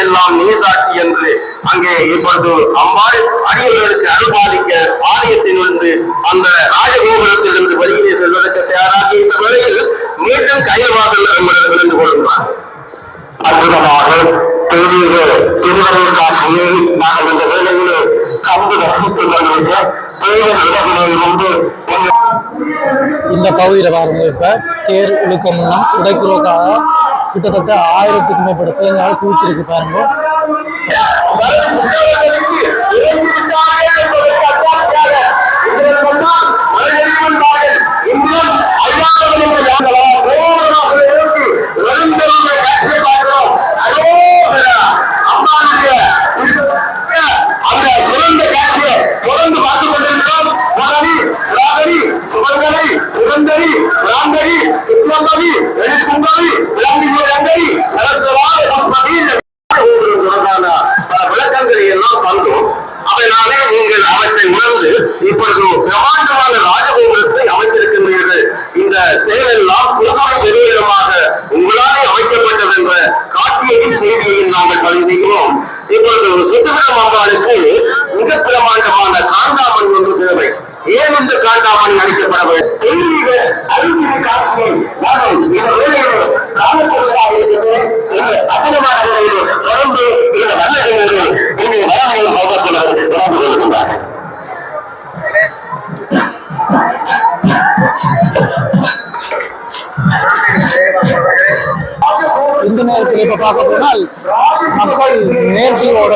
பவங்களுக்கெல்லாம் நீ சாட்சி என்று அங்கே இப்பொழுது அம்பாள் அடியவர்களுக்கு அருள்பாலிக்க ஆலயத்திலிருந்து அந்த ராஜகோபுரத்திலிருந்து வெளியிலே செல்வதற்கு தயாராகி இந்த வேளையில் மீண்டும் கைல்வாசல் என்பதை விழுந்து கொள்கிறார் அற்புதமாக தெய்வீக திருவருள் காட்சியை நாங்கள் இந்த வேளையில் கண்டு ரசித்துக் கொண்டிருக்க தேவர் இடத்திலிருந்து இந்த பகுதியில் பாருங்க இப்ப தேர் இழுக்க முன்னா உடைக்கிறதுக்காக கிட்டத்தட்ட ஆயிரத்துக்கு மேற்பட்ட குழந்தைகள் குவிச்சிருக்கு பாருங்க. காண்டாமணி அளிக்கப்பட வேண்டும் தெய்வீக அறிவியல் காட்சியை நாங்கள் இந்த வேலையில் காணப்படுவதாக இருக்கிறது இந்த தொடர்ந்து இந்த நல்ல இங்கே கொள்கின்றார்கள் இந்த நேரத்தில் இப்ப பார்க்க போனால் மக்கள் நேர்த்தியோட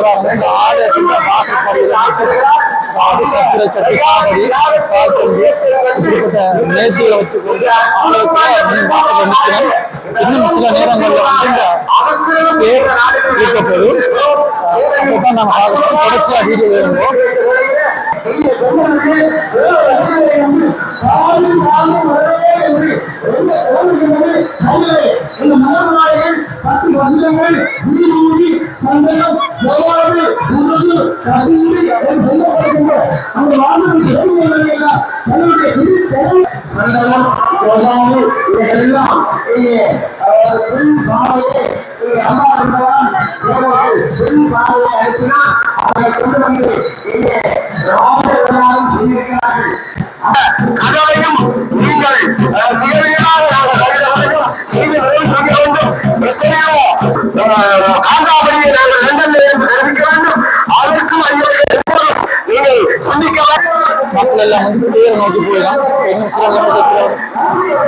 வராங்க இந்த ஆலயத்துல இன்னும் சில நேரங்களில் வந்து காவடி கால்பந்து இப்படிப்பட்ட நேர்த்தியை வச்சுக்கொண்டு ஆலயத்துல மீன் வாசல நிற்கிறோம் இன்னும் சில நேரங்கள்ல வந்து இந்த தேர் இருக்கப்போது அப்பதான் நம்ம பார்க்கணும் தொடர்ச்சியா வீடியோ வேணும் கதவையும் நீங்கள் அஹ், நேரடியாக நாங்கள் வருகிற வரைக்கும் நீங்கள் பதில் செய்ய வேண்டும். எத்தனையோ காந்தாபதியை நாங்கள் லண்டனில் இருந்து தெரிவிக்க வேண்டும். அதற்கும் எப்போதும் நீங்கள் சிந்திக்க வந்து நோக்கி போயிடும். இன்னும் சில நிமிடத்துல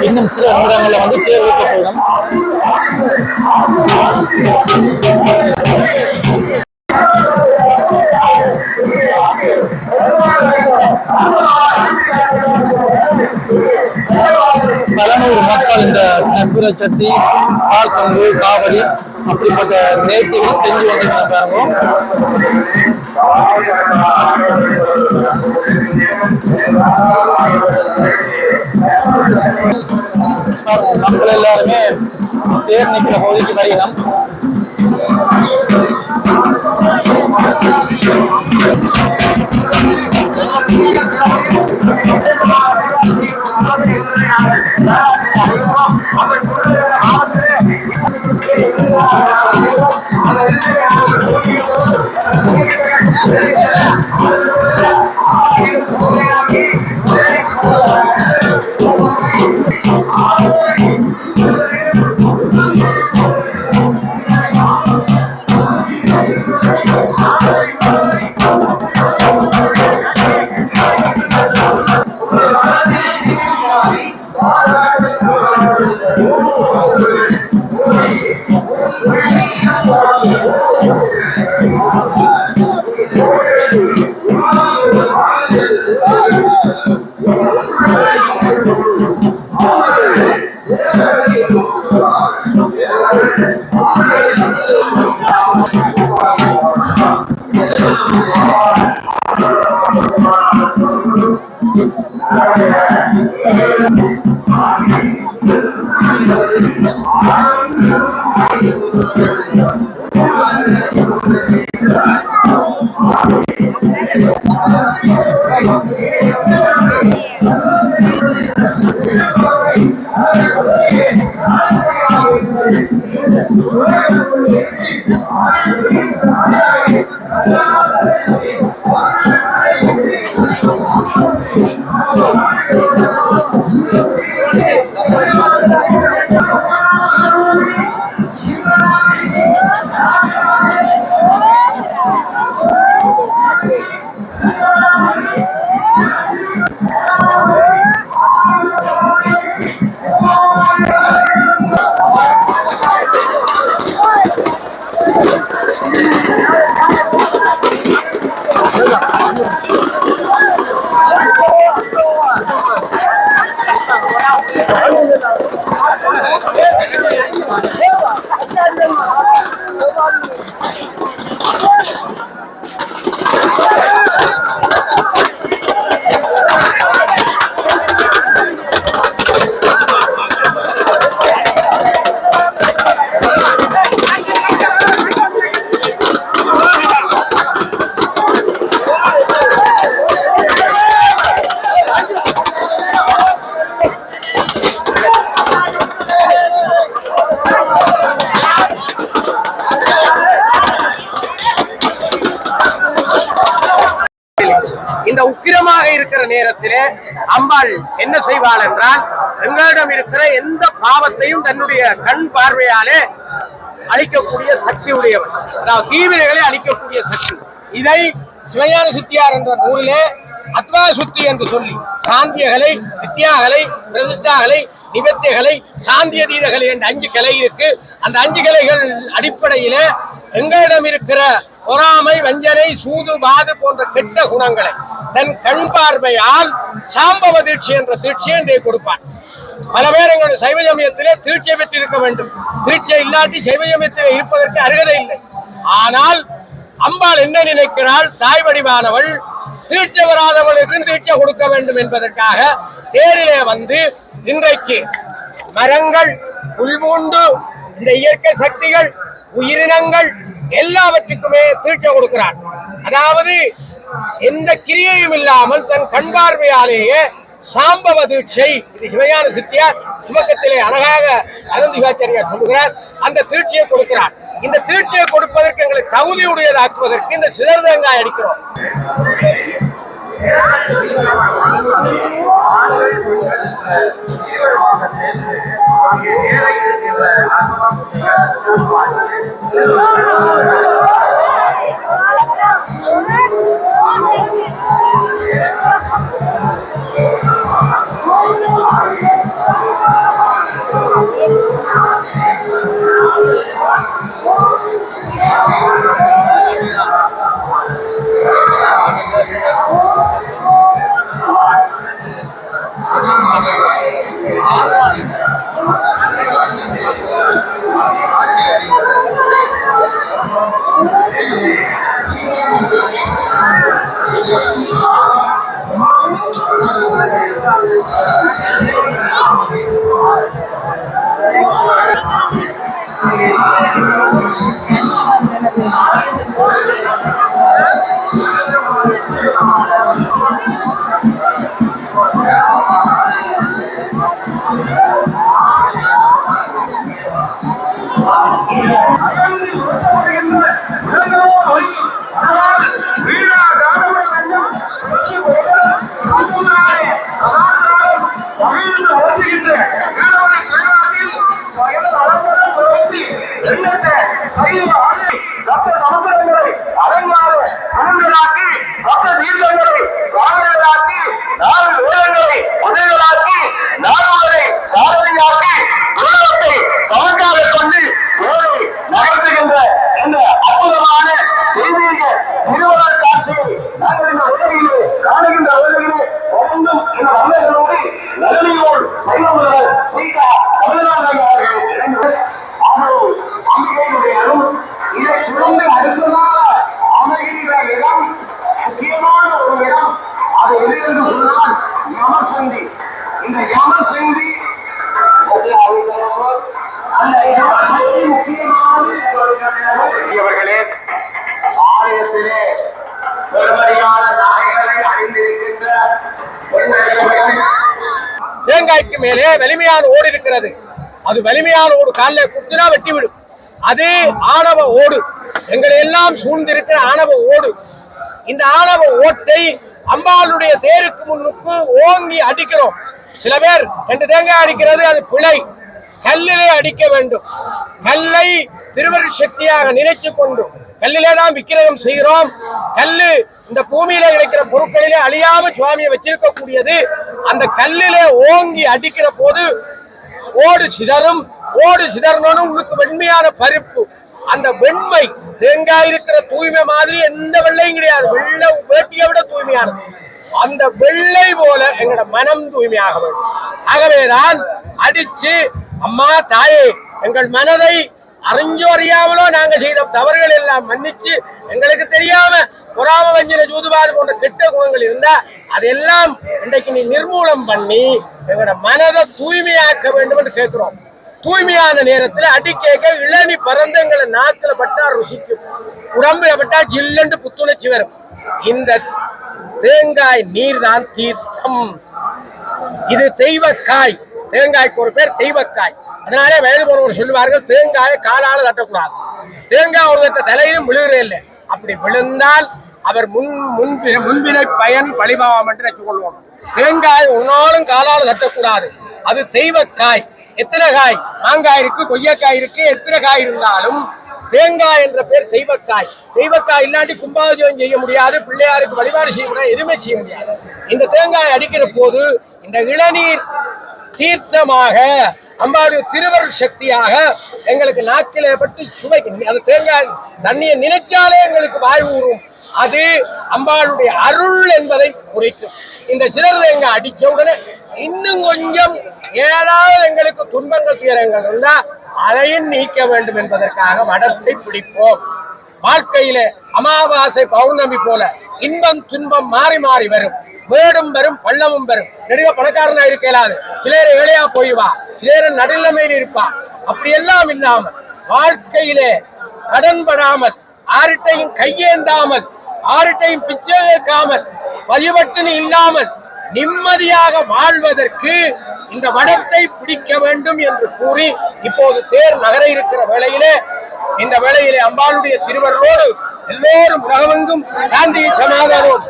இன்னும் சில நிமிடங்கள்ல வந்து தேர் வைக்க போயிடும். பலநூறு மக்கள் இந்த கற்பூர சட்டி பால் சங்கு காவடி அப்படிப்பட்ட நேர்த்திகள் செஞ்சு வந்திருக்காங்க மக்கள் எல்லாருமே தேர் நிற்கிற பகுதிக்கு வரையணும் Vai, vai, vai. இந்த செய்வாள் என்றால் எங்களிடம் இருக்கிற எந்த பாவத்தையும் தன்னுடைய கண் பார்வையாலே அழிக்கக்கூடிய சக்தி உடையவன். அதாவது தீவிரைகளை அழிக்கக்கூடிய சக்தி. இதை சிவஞான சித்தியார் என்ற நூலிலே அத்வா சுத்தி என்று சொல்லி சாந்தியகலை வித்யாகலை பிரதிஷ்டாகலை நிபத்தியகலை சாந்தியதீதகலை என்ற அஞ்சு கலை இருக்கு. அந்த அஞ்சு கலைகள் அடிப்படையில எங்களிடம் இருக்கிற பொறாமை வஞ்சனை சூது பாது போன்ற கெட்ட குணங்களை தன் கண் பார்வையால் சாம்பவ தீட்சி என்ற தீட்சி என்றே கொடுப்பார். பல பேர் எங்களுடைய சைவ சமயத்திலே தீட்சை பெற்றிருக்க வேண்டும். தீட்சை இல்லாட்டி சைவ சமயத்திலே இருப்பதற்கு அருகதை இல்லை. ஆனால் அம்பாள் என்ன நினைக்கிறாள்? தாய் வடிவானவள் தீட்சை வராதவளுக்கு தீட்சை கொடுக்க வேண்டும் என்பதற்காக தேரிலே வந்து இன்றைக்கு மரங்கள் புல்பூண்டு இந்த இயற்கை சக்திகள் உயிரினங்கள் எல்லாவற்றுக்குமே தீட்சை கொடுக்கிறாள். அதாவது எந்த கிரியையும் இல்லாமல் தன் கண் பார்வையாலேயே சாம்பவ தீட்சை இது சிவஞான சித்தியார் சுமக்கத்திலே அழகாக அனந்திகாச்சாரியார் சொல்லுகிறார். அந்த தீட்சையை கொடுக்கிறார். இந்த தீட்சையை கொடுப்பதற்கு எங்களை தகுதியுடையதாக்குவதற்கு இந்த சிதர் தேங்காய் அடிக்கிறோம். Oh, சீதா தமிழ்நாடு அவர்கள் தேங்காய்க்கு மேலே வலிமையான ஓடு இருக்கிறது. அது வலிமையான ஓடு. காலில் குத்தினா வெட்டி விடும். அது ஆணவ ஓடு. எங்களை எல்லாம் சூழ்ந்திருக்கிற ஆணவ ஓடு. இந்த ஆணவ ஓட்டை அம்பாளுடைய தேருக்கு முன்னுக்கு ஓங்கி அடிக்கிறோம். சில பேர் ரெண்டு தேங்காய் அடிக்கிறது அது பிழை. கல்லிலே அடிக்க வேண்டும். கல்லை திருவரு சக்தியாக நினைத்து கொண்டு கல்லிலே தான் விக்கிரகம் செய்கிறோம். கல்லு இந்த பூமியில கிடைக்கிற பொருட்களிலே அழியாம சுவாமியை வச்சிருக்கக்கூடியது. அந்த கல்லிலே ஓங்கி அடிக்கிற போது ஓடு சிதறும். ஓடு சிதறணும் உங்களுக்கு வெண்மையான பருப்பு. அந்த வெண்மை தேங்காய் இருக்கிற தூய்மை மாதிரி எந்த வெள்ளையும் கிடையாது. வெள்ளை வேட்டியை விட தூய்மையானது. அந்த வெள்ளை போல எங்களோட மனம் தூய்மையாக வேண்டும். ஆகவேதான் அடிச்சு அம்மா தாயே எங்கள் மனதை அறிஞ்சோ அறியாமலோ நாங்க செய்த தவறுகள் எல்லாம் மன்னிச்சு எங்களுக்கு தெரியாம பொறாம வஞ்சன ஜூதுபாது போன்ற கெட்ட குணங்கள் இருந்தா அதெல்லாம் இன்றைக்கு நீ நிர்மூலம் பண்ணி எங்களோட மனதை தூய்மையாக்க வேண்டும் என்று கேட்கிறோம். தூய்மையான நேரத்துல அடி கேட்க இளநி பறந்து எங்களை நாக்குல பட்டா ருசிக்கும். உடம்புல பட்டா ஜில்லுண்டு புத்துணர்ச்சி வரும். இந்த தேங்காய் நீர்தான் தீர்த்தம். இது தெய்வக்காய். தேங்காய்க்கு ஒரு பேர் தெய்வக்காய். அதனாலே வயது போனவர் சொல்லுவார்கள் தேங்காயை காலால தட்டக்கூடாது. தேங்காய் ஒரு தட்ட தலையிலும் விழுகிறே இல்லை. அப்படி விழுந்தால் அவர் முன் முன்பின முன்பினை பயன் பழிபாவம் என்று வச்சுக்கொள்வோம். தேங்காய் ஒன்னாலும் காலால் தட்டக்கூடாது. அது தெய்வக்காய். எத்தனை காய்? மாங்காய் இருக்கு கொய்யக்காய் இருக்கு எத்தனை காய் இருந்தாலும் தேங்காய் என்ற பேர் தெய்வக்காய். தெய்வக்காய் இல்லாட்டி கும்பாபிஷேகம் செய்ய முடியாது பிள்ளையாருக்கு வழிபாடு செய்ய முடியாது எதுவுமே செய்ய முடியாது. இந்த தேங்காய் அடிக்கிற போது இந்த இளநீர் தீர்த்தமாக அம்பாவுடைய திருவருள் சக்தியாக எங்களுக்கு நாக்கில பட்டு சுவைக்கும். அது தேங்காய் தண்ணியை நினைச்சாலே எங்களுக்கு வாய் ஊறும். அது அம்பாளுடைய அருள் என்பதை குறிக்கும் இந்த சிலர் எங்க அடிச்ச உடனே இன்னும் கொஞ்சம் ஏதாவது எங்களுக்கு துன்பங்கள் துயரங்கள் இருந்தா அதையும் நீக்க வேண்டும் என்பதற்காக வடத்தை பிடிப்போம். வாழ்க்கையில அமாவாசை பௌர்ணமி போல இன்பம் துன்பம் மாறி மாறி வரும். வேடும் வரும் பள்ளமும் வரும். நெடுக பணக்காரனா இருக்க இயலாது சிலர் வேலையா போயிவா சிலேர நடுநிலைமையில் இருப்பா. அப்படி எல்லாம் இல்லாமல் வாழ்க்கையிலே கடன்படாமல் ஆரிட்டையும் கையேந்தாமல் ஆரிட்டையும் பிச்சை கேட்காமல் வழிபட்டுன்னு இல்லாமல் நிம்மதியாக வாழ்வதற்கு இந்த வடத்தை பிடிக்க வேண்டும் என்று கூறி இப்போது தேர் நகர இருக்கிற வேளையிலே இந்த வேளையிலே அம்பாளுடைய திருவருளோடு எல்லோரும் உலகமெங்கும் சாந்தி சமாதானம்.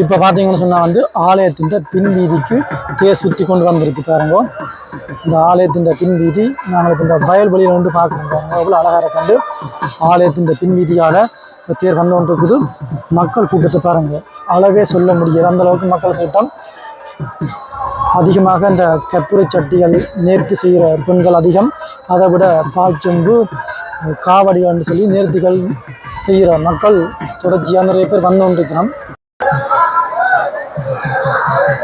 இப்போ பார்த்தீங்கன்னு சொன்னால் வந்து ஆலயத்தின் பின்வீதிக்கு தேர் சுற்றி கொண்டு வந்திருக்கு பாருங்க. இந்த ஆலயத்தின் பின் வீதி நாங்கள் இந்த இந்த வயல்வெளியில் வந்து பார்க்குறோம் பாருங்க. அவ்வளோ அழகாக கண்டு ஆலயத்தின் பின் வீதியால் தேர் வந்து கொண்டு இருக்குது மக்கள் கூட்டத்தை பாருங்க. அளவே சொல்ல முடியாது அந்த அளவுக்கு மக்கள் கூட்டம் அதிகமாக இந்த கற்பூரை சட்டிகள் நேர்த்தி செய்கிற பெண்கள் அதிகம். அதை விட பால் செம்பு காவடிகள்னு சொல்லி நேர்த்திகள் செய்கிற மக்கள் தொடர்ச்சியாக நிறைய பேர் வந்து கொண்டிருக்கிறோம்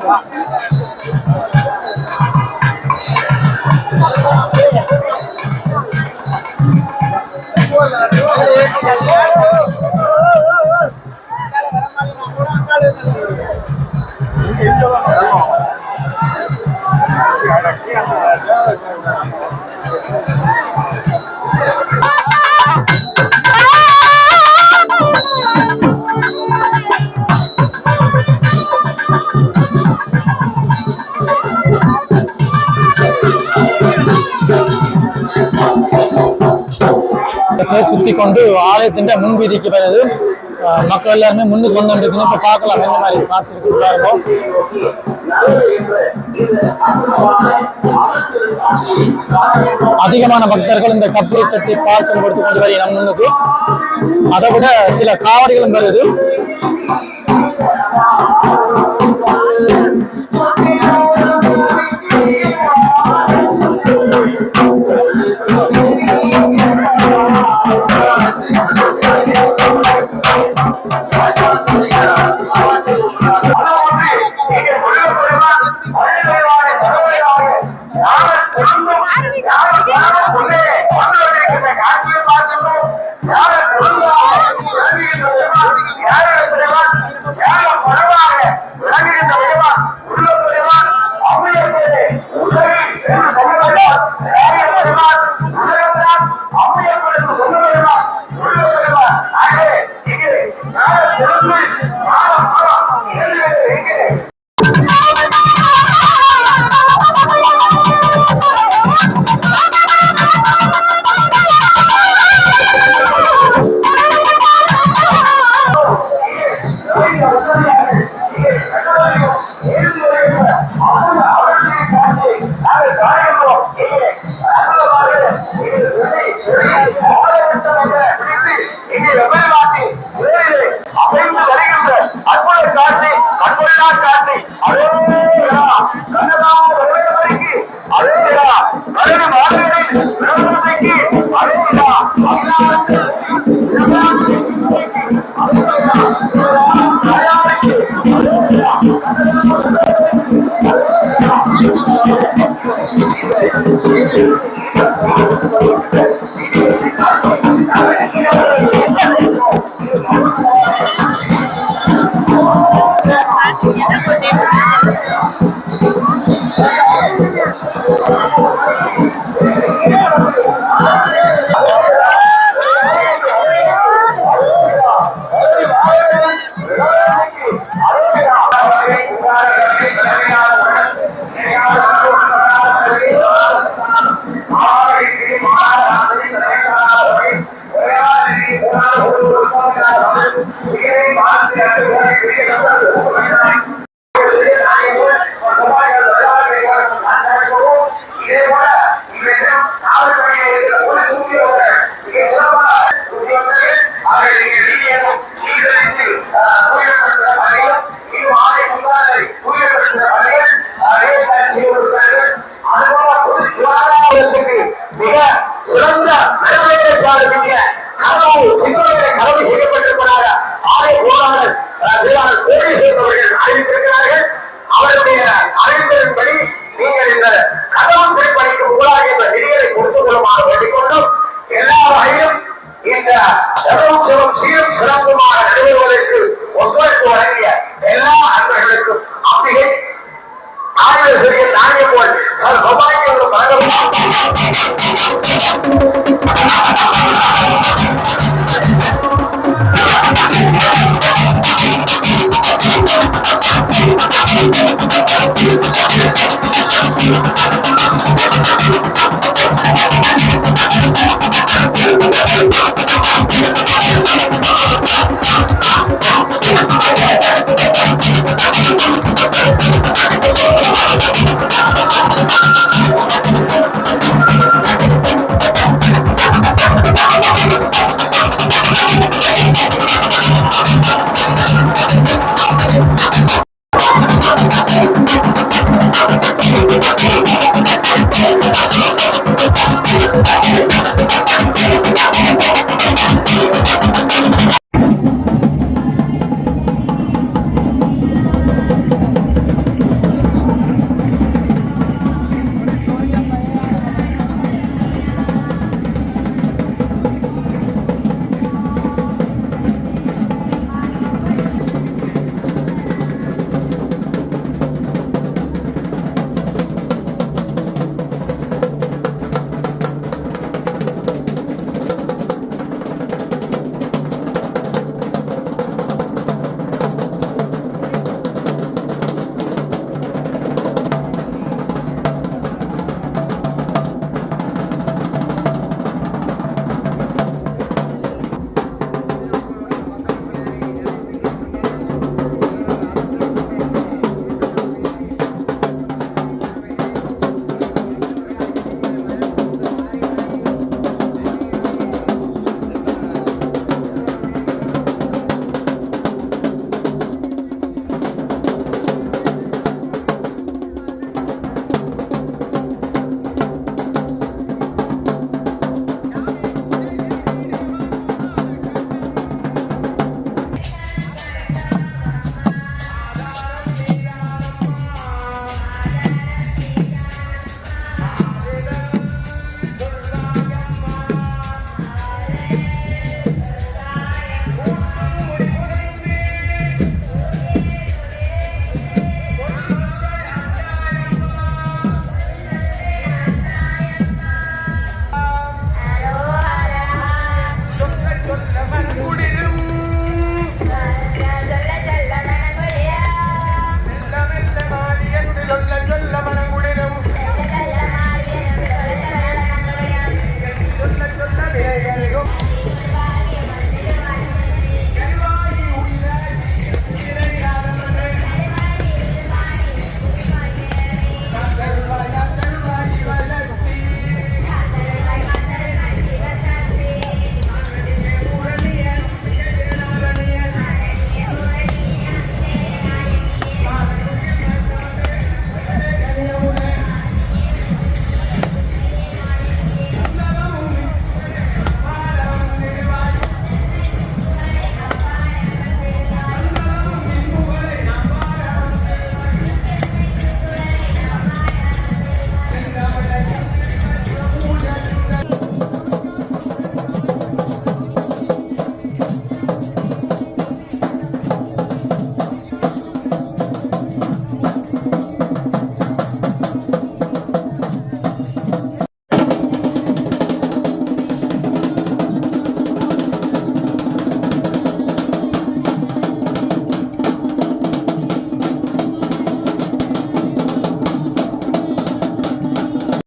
对。பேர் கொண்டு ஆலயத்தின் முன்வீதிக்கு வருது அஹ் மக்கள் எல்லாருமே முன்னுக்கு வந்து இருக்கணும் இப்ப பார்க்கலாம் என்ன மாதிரி காட்சி இருக்கு பாருங்க. அதிகமான பக்தர்கள் இந்த கப்பூரி சட்டி பாய்ச்சல் கொடுத்து கொண்டு வரி நம் முன்னுக்கு. அதை விட சில காவடிகளும் வருது. Yeah.